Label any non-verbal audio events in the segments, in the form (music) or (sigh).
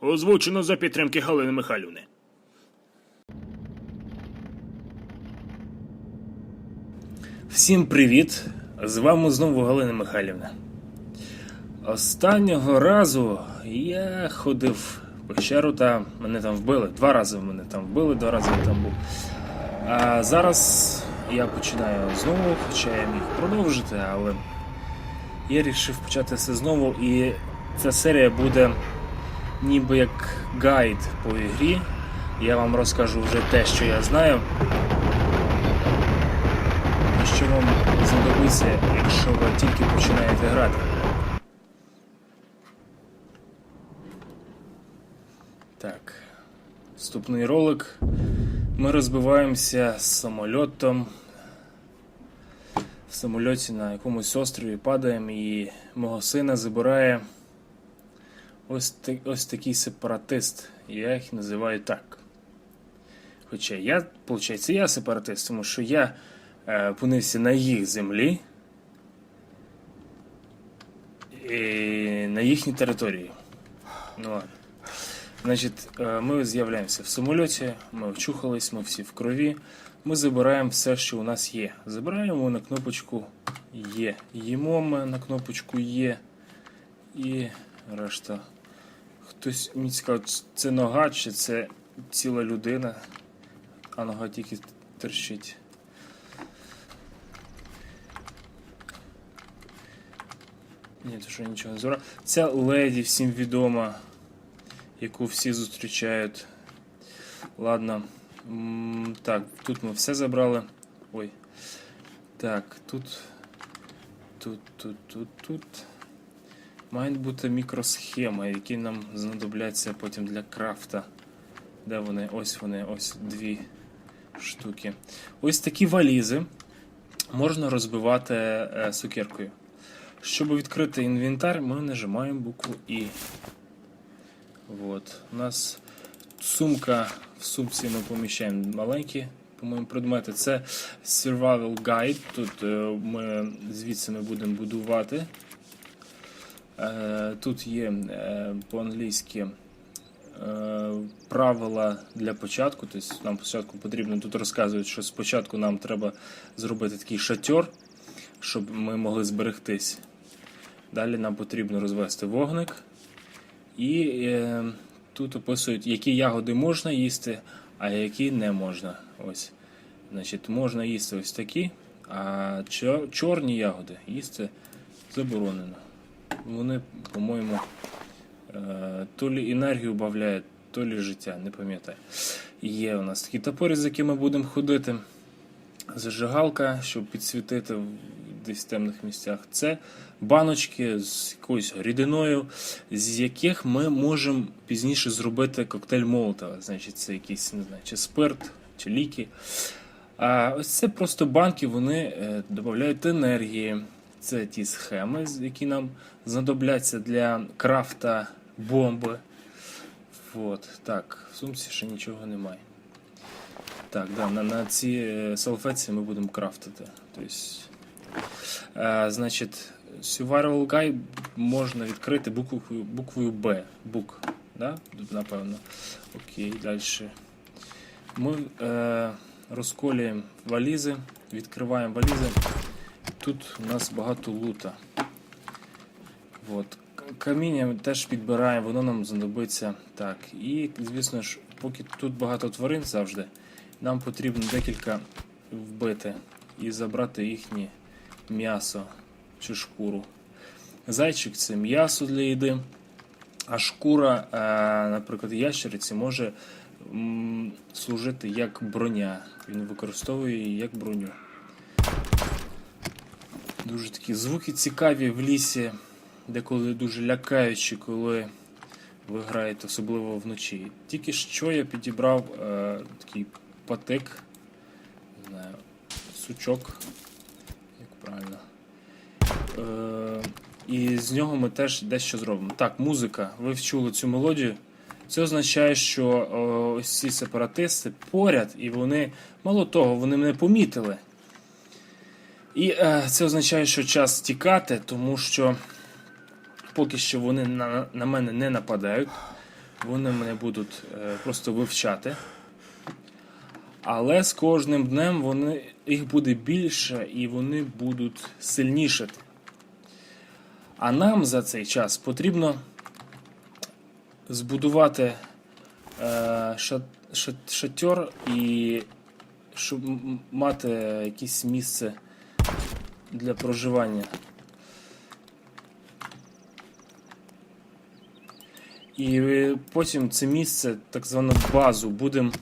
Озвучено за підтримки Галини Михайлівни. Всім привіт! З вами знову Галина Михайлівна. Останнього разу я ходив в пещеру та мене там вбили. Два рази мене там вбили, два рази я там був. А зараз я починаю знову, хоча я міг продовжити, але я вирішив почати все знову, і ця серія буде ніби як гайд по ігрі. Я вам розкажу вже те, що я знаю. Що вам знадобиться, якщо ви тільки починаєте грати. Так. Вступний ролик. Ми розбиваємося з самольотом. В самольоті на якомусь острові падаємо і мого сина забирає ось, ось такий сепаратист. Я їх називаю так. Хоча я, виходить, я сепаратист, тому що я е, опинився на їх землі і на їхній території. Ну ладно. Значить, е, ми з'являємося в самольоті, ми вчухались, ми всі в крові. Ми забираємо все, що у нас є. Забираємо на кнопочку Є. Їмо ми на кнопочку Є. І решта. Хтось мені цікаво, це нога чи це ціла людина, а нога тільки торчить. Ні, то що нічого не забрав. Ця леді всім відома, яку всі зустрічають. Ладно. Так, тут ми все забрали. Ой. Так, тут. Тут, тут, тут, тут. Мають бути мікросхеми, які нам знадобляться потім для крафта. Де вони? Ось вони, ось дві штуки. Ось такі валізи можна розбивати е, сукеркою. Щоб відкрити інвентар, ми нажимаємо букву І. Вот. У нас сумка, в сумці ми поміщаємо маленькі, по-моєму, предмети. Це Survival Guide. Тут е, ми звідси ми будемо будувати. Е, Тут є е, по-англійськи е, правила для початку. Тобто нам спочатку потрібно тут розказують, що спочатку нам треба зробити такий шатер, щоб ми могли зберегтись. Далі нам потрібно розвести вогник. І тут описують, які ягоди можна їсти, а які не можна. Ось. Значить, можна їсти ось такі, а чорні ягоди їсти заборонено. Вони, по-моєму, е, то лі енергію бавляють, то лі життя, не пам'ятаю. Є у нас такі топори, з якими будемо ходити. Зажигалка, щоб підсвітити в десь темних місцях. Це баночки з якоюсь рідиною, з яких ми можемо пізніше зробити коктейль Молотова. Значить, це якийсь, не знаю, чи спирт, чи ліки. А ось це просто банки, вони е, додають енергії. Це ті схеми, які нам знадобляться для крафта бомби. От, так, в сумці ще нічого немає. Так, да, на, на цій е, салфетці ми будемо крафтити. Тобто, е, значить, Survival Guide можна відкрити буквою, буквою B. Бук. Да? Напевно. Окей, далі. Ми е, розколюємо валізи, відкриваємо валізи. Тут у нас багато лута. От. Каміння теж підбираємо, воно нам знадобиться. Так. І, звісно ж, поки тут багато тварин завжди, нам потрібно декілька вбити і забрати їхнє м'ясо чи шкуру. Зайчик це м'ясо для їди, а шкура, е, наприклад, ящериці може служити як броня. Він використовує її як броню. Дуже такі звуки цікаві в лісі, деколи дуже лякаючі, коли ви граєте, особливо вночі. Тільки що я підібрав е, такий патик, не знаю, сучок, як правильно. Е, і з нього ми теж дещо зробимо. Так, музика. Ви вчули цю мелодію. Це означає, що е, ось ці сепаратисти поряд, і вони, мало того, вони мене помітили. І е, це означає, що час тікати, тому що поки що вони на, на мене не нападають. Вони мене будуть е, просто вивчати. Але з кожним днем вони, їх буде більше і вони будуть сильнішати. А нам за цей час потрібно збудувати е, ша- ша- шатер і щоб мати якесь місце для проживання. І потім це місце, так звану базу, будемо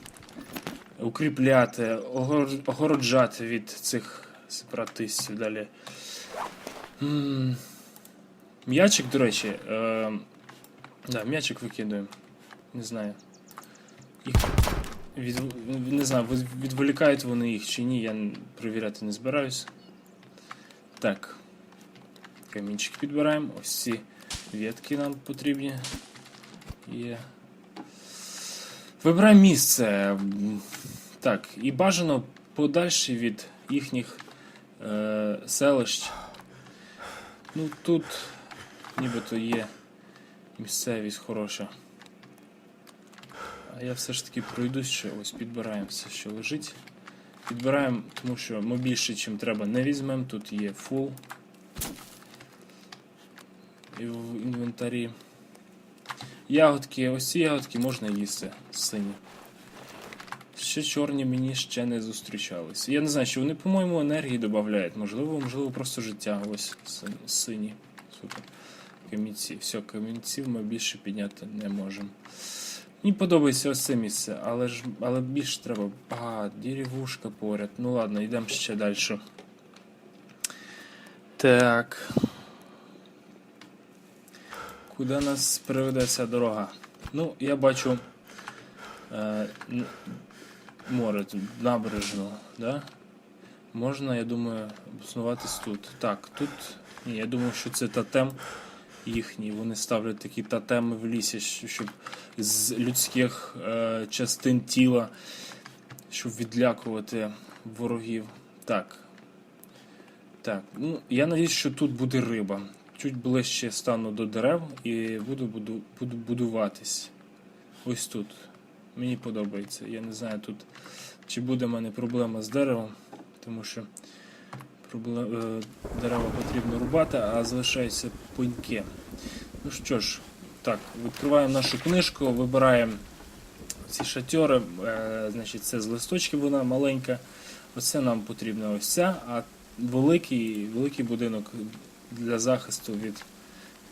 укріпляти, огор- огороджати від цих сепаратистів далі. М'ячик, до речі, е, да, м'ячик викидуємо. Не знаю. Їх від, не знаю, відволікають вони їх чи ні, я перевіряти не збираюсь. Так. Камінчик підбираємо. Ось ці ветки нам потрібні. Є. Вибираємо місце. Так, і бажано подальше від їхніх е, селищ. Ну тут нібито є місцевість хороша. А я все ж таки пройдусь ще ось підбираємо все, що лежить. Підбираємо, тому що ми більше, чим треба, не візьмемо. Тут є фул. І в інвентарі. Ягодки, ось ці ягодки можна їсти сині. Ще чорні мені ще не зустрічались. Я не знаю, що вони, по-моєму, енергії додають. Можливо, можливо, просто життя. Ось сині. Супер. Камінці. Все, камінців ми більше підняти не можемо. Мені подобається ось це місце, але ж але більше треба. А, деревушка поряд. Ну ладно, йдемо ще далі. Так. Куди нас приведе ця дорога? Ну, я бачу е, море тут, набережну, да? Можна, я думаю, обоснуватись тут. Так, тут. Ні, я думав, що це тотем їхній. Вони ставлять такі тотеми в лісі, щоб з людських е, частин тіла, щоб відлякувати ворогів. Так. Так, ну я надіюсь, що тут буде риба. Чуть ближче стану до дерев і буду, буду, буду будуватись. Ось тут. Мені подобається. Я не знаю тут, чи буде в мене проблема з деревом, тому що дерева потрібно рубати, а залишаються пеньки. Ну що ж, так, відкриваємо нашу книжку, вибираємо ці шатьори. Е, значить, це з листочків вона маленька. Оце нам потрібна ось ця, а великий, великий будинок для захисту від,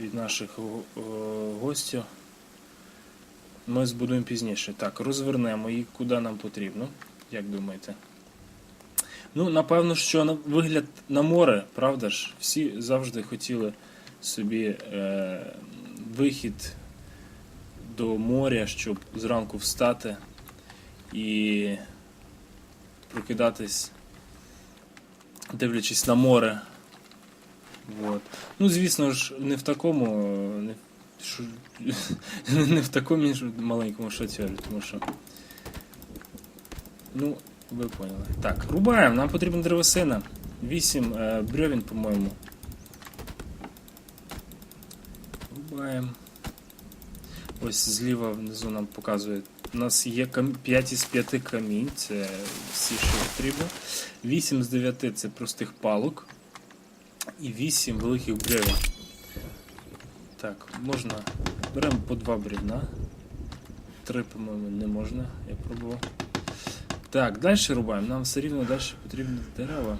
від наших го- гостів. Ми збудуємо пізніше. Так, розвернемо її куди нам потрібно. Як думаєте? Ну, напевно, що на вигляд на море, правда ж? Всі завжди хотіли собі е, вихід до моря, щоб зранку встати і прокидатись, дивлячись на море. Вот. Ну, звісно ж, не в такому, не, в- що, (laughs) не в такому маленькому шатері, тому що. Ну, ви поняли. Так, рубаємо, нам потрібна древесина. 8 е, бревен, по-моєму. Рубаємо. Ось зліва внизу нам показує. У нас є 5 із 5 камінь, це всі, що потрібно. 8 з 9 це простих палок. І 8 великих бревен. Так, можна. Беремо по 2 бревна. 3, по-моєму, не можна, я пробував. Так, далі рубаємо. Нам все рівно далі потрібні дерева.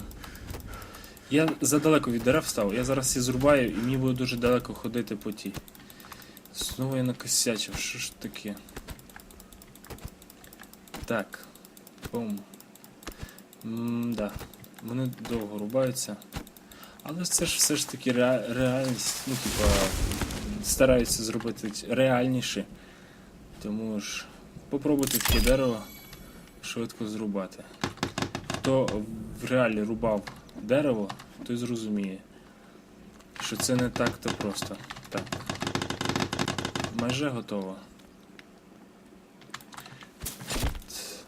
Я задалеко від дерев став. Я зараз їх зрубаю і мені буде дуже далеко ходити по тій. Знову я накосячив, що ж таке? Так. Бум. М-да. Вони довго рубаються. Але це ж все ж таки ре- реальність. Ну, типа, стараються зробити реальніше. Тому ж попробуйте таке дерево швидко зрубати. Хто в реалі рубав дерево, той зрозуміє, що це не так-то просто. Так. Майже готово.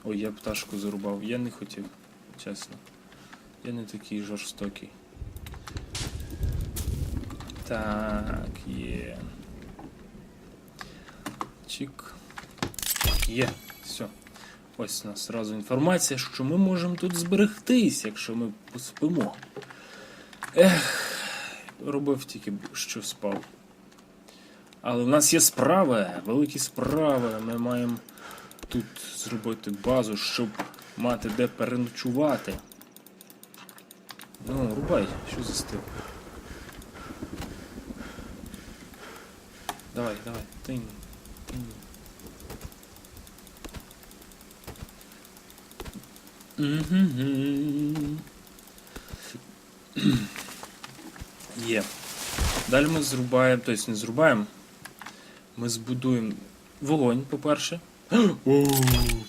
Ой, я пташку зарубав. Я не хотів, чесно. Я не такий жорстокий. Так, є. Чик. Є, все. Ось у нас зразу інформація, що ми можемо тут зберегтись, якщо ми поспимо. Ех, робив тільки що спав. Але в нас є справи, великі справи. Ми маємо тут зробити базу, щоб мати де переночувати. Ну, рубай, що за стил? Давай, давай, тинь. Є. Далі ми зрубаємо, тобто не зрубаємо. Ми збудуємо вогонь, по-перше. О,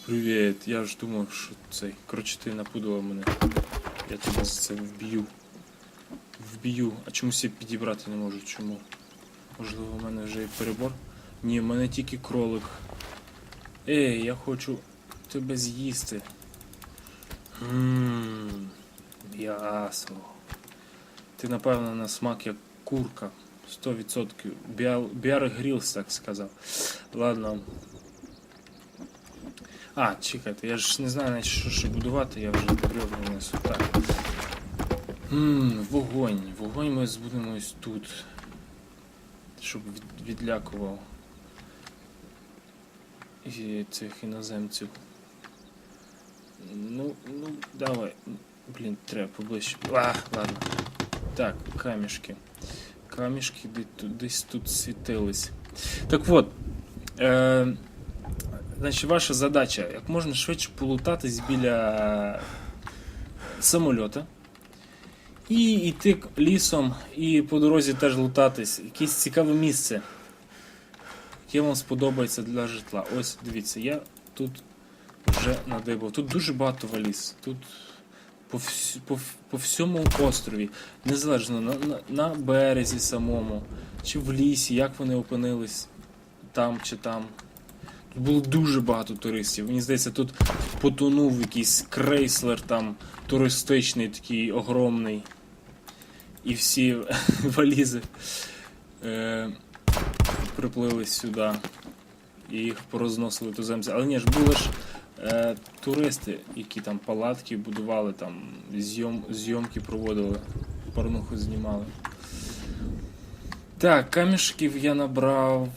привіт! Я ж думав, що цей. Коротше, ти напудував мене. Я тебе за це вб'ю. Вб'ю. А чомусь я підібрати не можу. Чому? Можливо, у мене вже і перебор? Ні, в мене тільки кролик. Ей, я хочу тебе з'їсти. Ммм, м'ясо. Ти, напевно, на смак як курка. 100%. Біал- Біар Грілс так сказав. Ладно. А, чекайте, я ж не знаю, що ще будувати, я вже брьовну несу. Так. Ммм, вогонь. Вогонь ми збудемо ось тут. Щоб від, відлякував і цих іноземців. Ну, ну, давай. Блін, треба поближче. А, ладно. Так, камішки. Камішки десь тут світились. Так от. Е, значить, ваша задача як можна швидше полутатись біля самольота. І йти лісом, і по дорозі теж лутатись. Якесь цікаве місце. Яке вам сподобається для житла. Ось дивіться, я тут вже надибав. Тут дуже багато валіз. Тут по, вс- по, по всьому острові, незалежно на, на, на березі самому, чи в лісі, як вони опинились там чи там. Тут було дуже багато туристів. Мені здається, тут потонув якийсь крейслер там туристичний, такий огромний. І всі (laughs) валізи е, приплили сюди. І їх порозносили туземці. Але ні ж були ж е, туристи, які там палатки будували, там зйом, зйомки проводили, порнуху знімали. Так, камішків я набрав,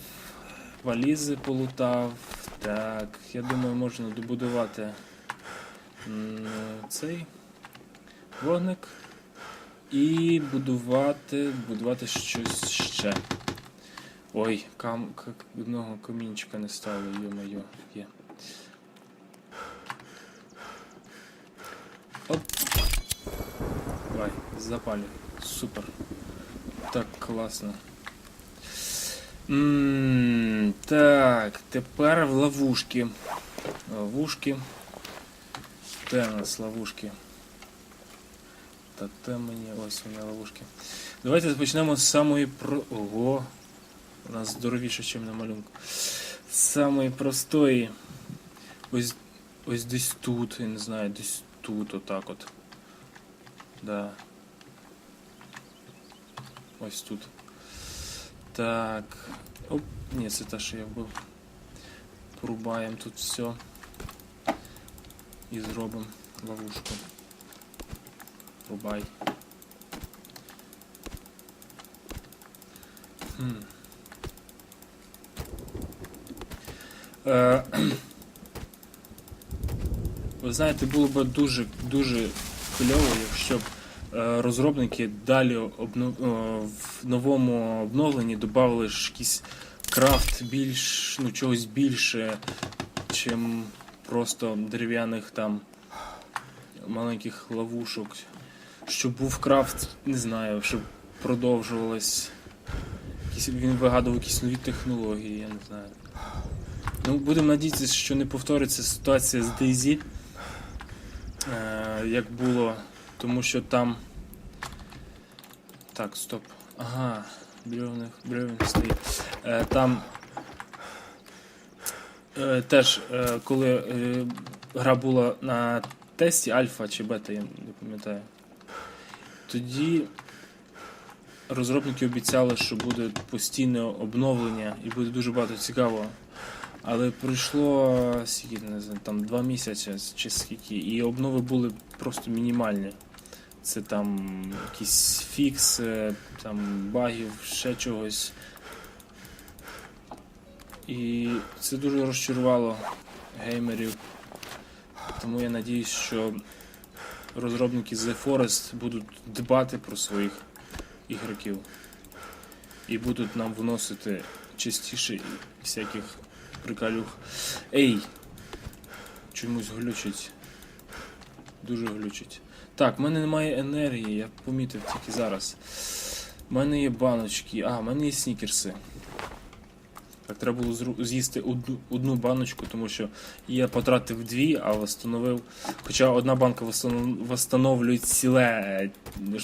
валізи полутав. Так, я думаю, можна добудувати цей вогник і будувати, будувати щось ще. Ой, кам, одного камінчика не стало, йо-моє, є. Оп. Давай, запалюй. Супер. Так класно. м так, тепер в ловушки. Ловушки. Де у нас ловушки? Та те мені ось у мене ловушки. Давайте почнемо з самої про. Ого! У нас здоровіше, ніж на малюнку. З самої простої. Ось, ось десь тут, я не знаю, десь тут, отак от. Да. Ось тут. Так. Оп, ні, це те, що я вбив. Порубаємо тут все. І зробимо ловушку. Рубай. Хм. Е, (clears throat) Знаєте, було б дуже дуже кльово, якщо б е, розробники далі в новому обновленні додали якийсь крафт більш, ну, чогось більше, чим просто дерев'яних там маленьких ловушок. Щоб був крафт, не знаю, щоб продовжувалось. Він вигадував якісь нові технології, я не знаю. Ну, будемо надіятися, що не повториться ситуація з DayZ, е, як було, тому що там. Так, стоп. Ага, бревних, бревен стоїть. Е, там е, теж, е, коли е, гра була на тесті альфа чи бета, я не пам'ятаю. Тоді розробники обіцяли, що буде постійне обновлення і буде дуже багато цікавого. Але пройшло скільки, не знаю, там два місяці чи скільки, і обнови були просто мінімальні. Це там якісь фікси, там багів, ще чогось. І це дуже розчарувало геймерів. Тому я надіюсь, що розробники The Forest будуть дбати про своїх ігроків і будуть нам вносити частіше всяких приколюх. Ей! Чомусь глючить. Дуже глючить. Так, в мене немає енергії, я помітив тільки зараз. У мене є баночки, а, в мене є снікерси. Так, треба було з'їсти одну, одну баночку, тому що я потратив дві, а встановив. Хоча одна банка встановлює ціле,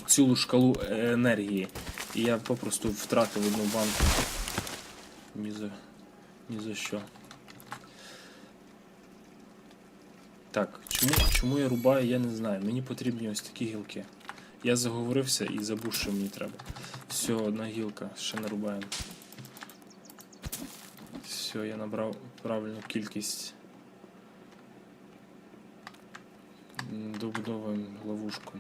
цілу шкалу енергії. І я попросту втратив одну банку. Ні за, ні за що. Так, чому, чому я рубаю, я не знаю. Мені потрібні ось такі гілки. Я заговорився і забув, що мені треба. Все, одна гілка, ще нарубаємо. Все, я набрав правильну кількість. Добудовуємо ловушку.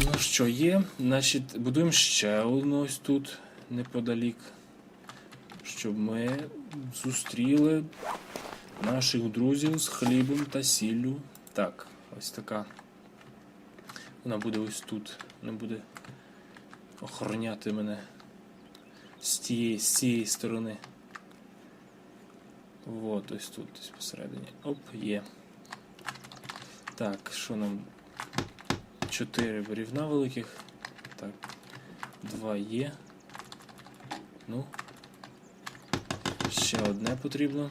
Ну що, є? Значить, будуємо ще одну ось тут, неподалік. Щоб ми зустріли наших друзів з хлібом та сіллю. Так, ось така. Вона буде ось тут. Вона буде охороняти мене з тієї, з цієї сторони. Вот, ось тут, ось посередині. Оп, є. Так, що нам? Чотири брівна великих. Так. Два є. Ну. Ще одне потрібно.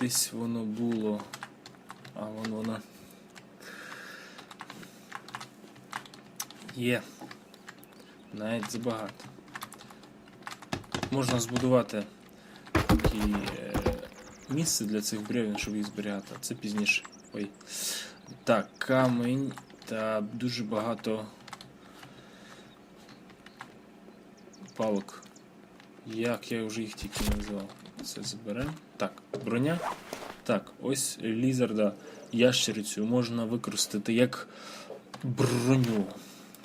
Десь воно було. А вон воно. Є. Навіть забагато. Можна збудувати такі е, місце для цих бревен, щоб їх зберігати. Це пізніше. Ой. Так, камінь та дуже багато палок. Як я вже їх тільки назвав. Це заберемо. Так, броня. Так, ось лізарда ящерицю можна використати як броню.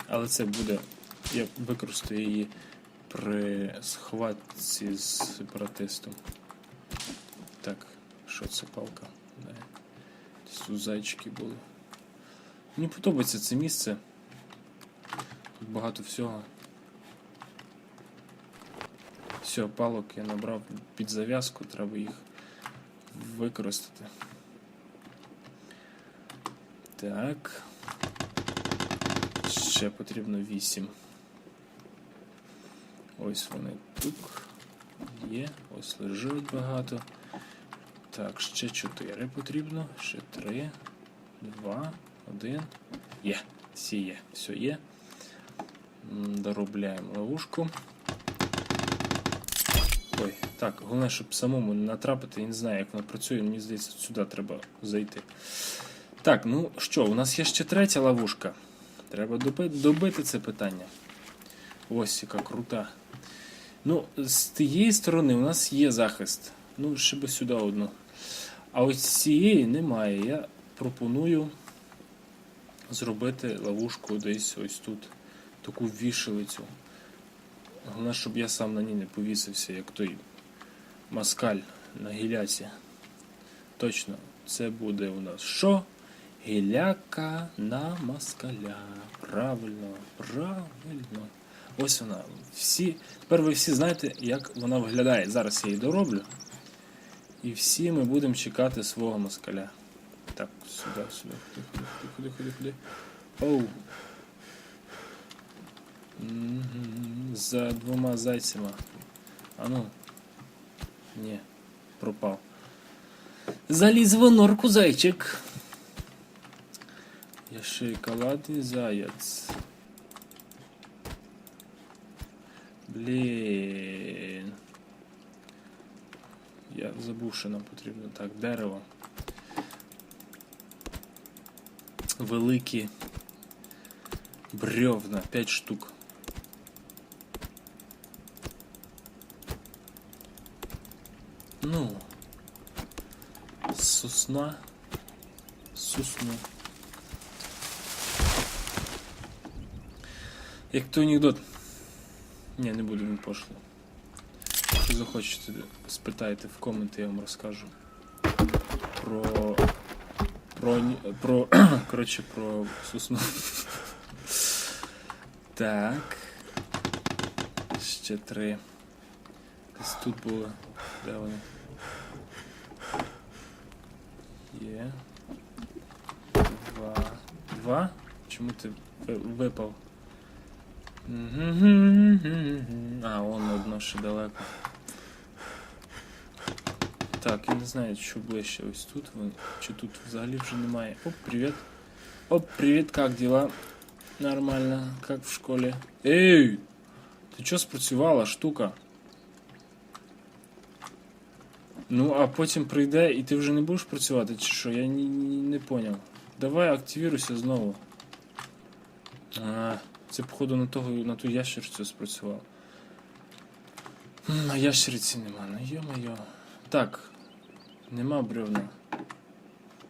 Але це буде. Я використаю її при схватці з сепаратистом. Так, що це палка? Тут зайчики були. Мені подобається це місце. Тут багато всього. Все, палок я набрав під зав'язку, треба їх використати. Так. Ще потрібно 8. Ось вони тут є, ось лежить багато. Так, ще 4 потрібно, ще 3, 2, 1. Є, всі є, все є. Доробляємо ловушку. Так, головне, щоб самому не натрапити, я не знаю, як воно працює, мені здається, сюди треба зайти. Так, ну що, у нас є ще третя ловушка. Треба добити це питання. Ось яка крута. Ну, з тієї сторони у нас є захист. Ну, ще би сюди одну. А ось з цієї немає. Я пропоную зробити ловушку десь ось тут. Таку вішалицю. Головне, щоб я сам на ній не повісився, як той маскаль на гіляці. Точно, це буде у нас що? Гіляка на москаля. Правильно, правильно. Ось вона. Всі. Тепер ви всі знаєте, як вона виглядає. Зараз я її дороблю. І всі ми будемо чекати свого москаля. Так, сюди, сюди, ходи, ходи, ходи. Оу. За двома зайцями. А ну. Ні, пропав. Заліз в норку зайчик. Я шоколадний заяц. Блін. Я забув, що нам потрібно. Так, дерево. Великі бревна, 5 штук. Ну. Сосна. Сосну. Як той анекдот. Ні, не буду, він пошло. Якщо захочете, спитайте в коменти, я вам розкажу. Про. Про. Про. (clears throat) Коротше, про сосну. (laughs) Так. Ще три. Десь тут були. Де вони? Є. Два. Два? Чому ти ви- випав? Мгм. А, вон одно ще далеко. Так, я не знаю, що ближче. Ось тут вон. Чи тут взагалі вже немає. Оп, привіт. Оп, привіт, как дела? Нормально, как в школі. Ей! Ти чо спрацювала, штука? Ну, а потім прийде і ти вже не будеш працювати, чи що? Я ні, ні, не поняв. Давай активіруйся знову. А, це походу на того на ту ящерицю спрацював. А ящериці нема, ну йо-моє. Так, нема бревна.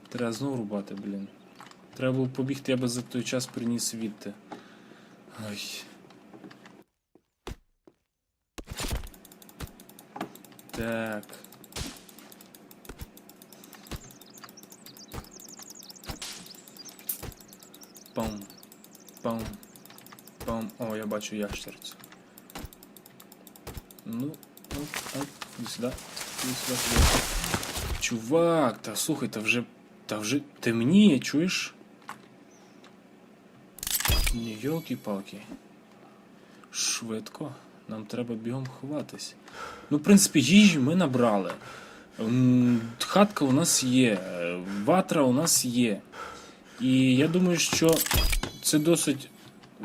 Треба знову рубати, блін. Треба було побігти, я би за той час приніс відти. Ой. Так. Пам. Пам. Пам. О, я бачу ящерицю. Ну, оп, оп, іди сюди. Іди сюди. Чувак, та слухай, та вже. Та вже темніє, чуєш? Ні, йолки-палки. Швидко. Нам треба бігом ховатись. Ну, в принципі, їжі ми набрали. Хатка у нас є, ватра у нас є. І я думаю, що це досить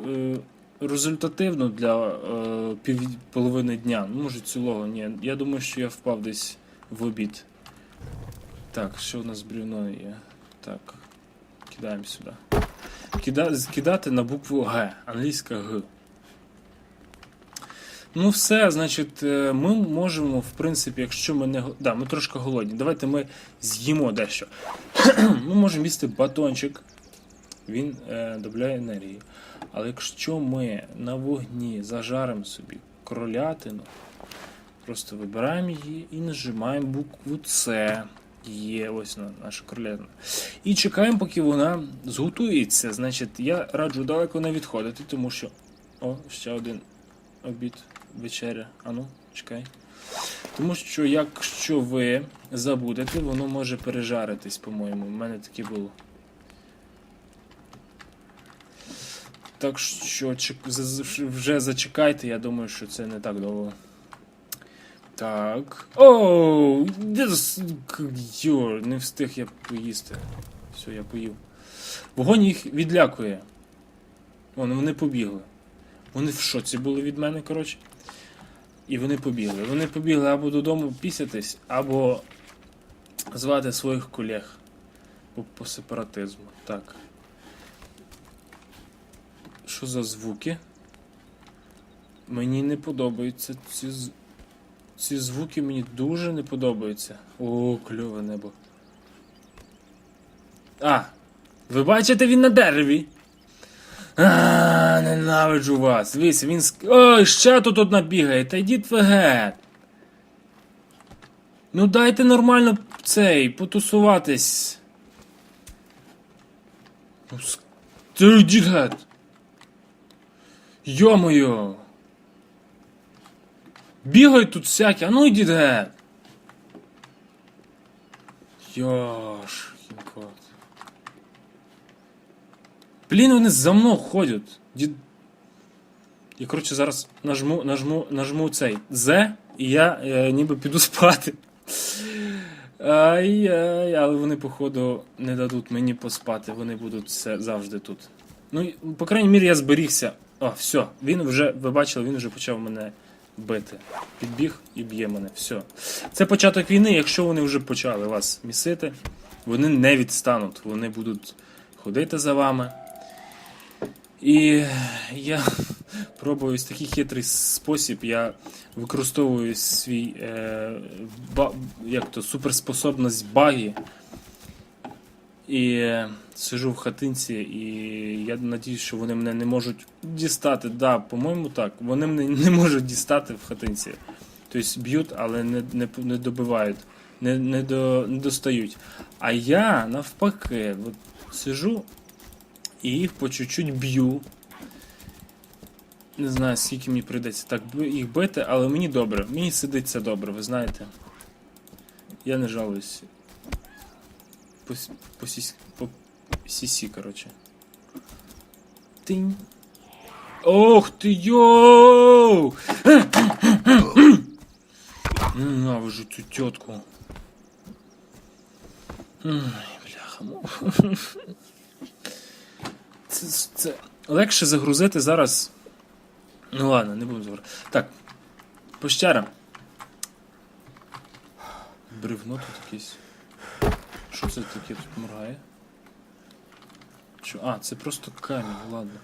е, результативно для е, пів, половини дня. Ну, може, цілого. Ні. Я думаю, що я впав десь в обід. Так, що у нас брівно є? Так. Кидаємо сюди. Кида, кидати на букву Г. Англійська Г. Ну, все, значить, е, ми можемо, в принципі, якщо ми не. Да, ми трошки голодні. Давайте ми з'їмо дещо. (clears throat) ми можемо їсти батончик. Він е, добавляє енергії. Але якщо ми на вогні зажаримо собі кролятину, просто вибираємо її і нажимаємо букву С. Є ось на наша кролятина. І чекаємо, поки вона зготується. Значить, я раджу далеко не відходити, тому що. О, ще один обід, вечеря. Ану, чекай. Тому що якщо ви забудете, воно може пережаритись, по-моєму. У мене таке було. Так що вже зачекайте, я думаю, що це не так довго. Так. Оу! де з- к- Йо, не встиг я поїсти. Все, я поїв. Вогонь їх відлякує. Вон, вони побігли. Вони в шоці були від мене, коротше. І вони побігли. Вони побігли або додому пісятись, або звати своїх колег по, по сепаратизму. Так. Що за звуки? Мені не подобаються ці ці звуки мені дуже не подобаються. О, кльове небо. А! Ви бачите, він на дереві. А, ненавиджу вас. Дивіться, він ск... Ой, ще тут одна бігає. Та йдіть ви геть. Ну дайте нормально цей, потусуватись. Ну, ск- Та йдіть геть. Йо-моє. Бігають тут всякі, а ну йдіть геть. Йош, кот. Блін, вони за мною ходять. Дід... Я, коротше, зараз нажму, нажму, нажму цей З, і я е, ніби піду спати. Ай-яй, але вони, походу, не дадуть мені поспати, вони будуть все, завжди тут. Ну, по крайній мірі, я зберігся. О, все, він вже, ви бачили, він вже почав мене бити. Підбіг і б'є мене. Все. Це початок війни, якщо вони вже почали вас місити, вони не відстануть, вони будуть ходити за вами. І я пробую ось такий хитрий спосіб. Я використовую свій е, ба, як то, суперспособність баги. І е, сижу в хатинці, і я надіюсь, що вони мене не можуть дістати. Да, по-моєму, так. Вони мене не можуть дістати в хатинці. Тобто б'ють, але не, не, не добивають, не, не, до, не достають. А я навпаки, от, сижу і їх по чуть-чуть б'ю. Не знаю, скільки мені прийдеться так їх бити, але мені добре. Мені сидиться добре, ви знаєте. Я не жалуюсь. По, по, сісь- по сісі, коротше. Тинь. Ох ти йоу! Ненавижу цю тітку. Бляха. Це, легше загрузити зараз. Ну ладно, не буду загрузити. Так. Пощара. Бревно тут якесь. Що це таке тут моргає? Що? А, це просто камінь, ладно.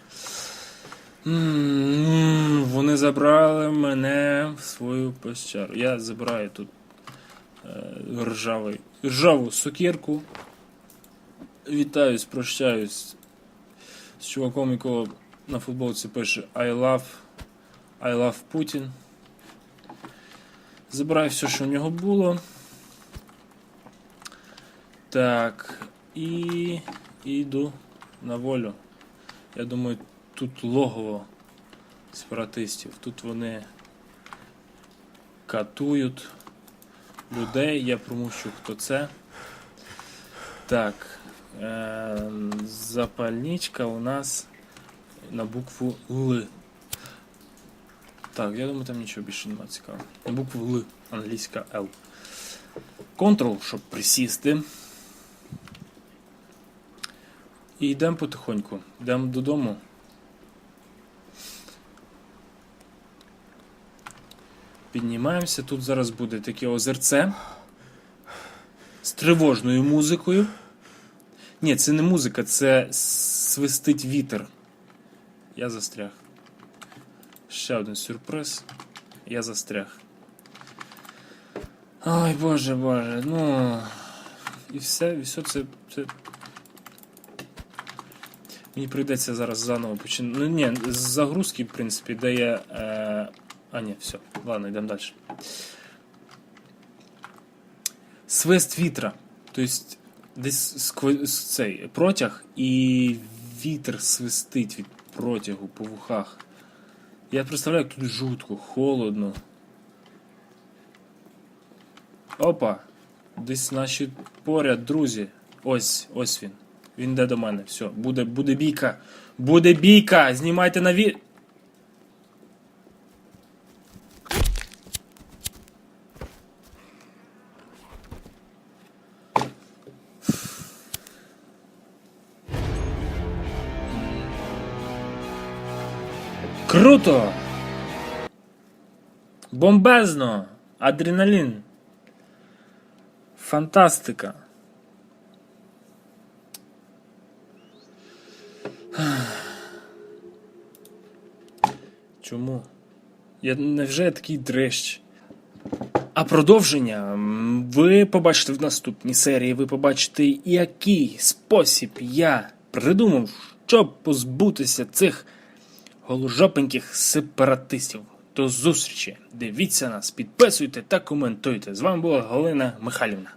Вони забрали мене в свою пещеру. Я забираю тут е, ржавий, ржаву сокирку. Вітаюсь, прощаюсь з чуваком, якого на футболці пише I love, I love Putin. Забираю все, що у нього було. Так, і йду на волю. Я думаю, тут логово сепаратистів. Тут вони катують людей. Я промущу, хто це. Так. Е- запальничка у нас на букву Л. Так, я думаю, там нічого більше немає цікавого. На букву Л, англійська L. Ctrl, щоб присісти. І йдемо потихоньку. Йдемо додому. Піднімаємося. Тут зараз буде таке озерце з тривожною музикою. Ні, це не музика, це свистить вітер. Я застряг. Ще один сюрприз. Я застряг. Ой, боже, боже, ну. І все, і все це. це... Мені прийдеться зараз заново починати. Ну ні, загрузки, в принципі, дає. Е... А, ні, все, ладно, йдемо далі. Свист вітра. Тобто десь скво- с- цей протяг і вітер свистить від протягу по вухах. Я представляю, як тут жутко, холодно. Опа! Десь наші поряд, друзі. Ось, ось він. Він йде до мене. Все, буде, буде бійка. Буде бійка! Знімайте на ві. Круто! Бомбезно! Адреналін! Фантастика! Чому? Я невже я такий дрещ? А продовження ви побачите в наступній серії. Ви побачите, який спосіб я придумав, щоб позбутися цих голожопеньких сепаратистів. До зустрічі! Дивіться нас, підписуйте та коментуйте. З вами була Галина Михайлівна.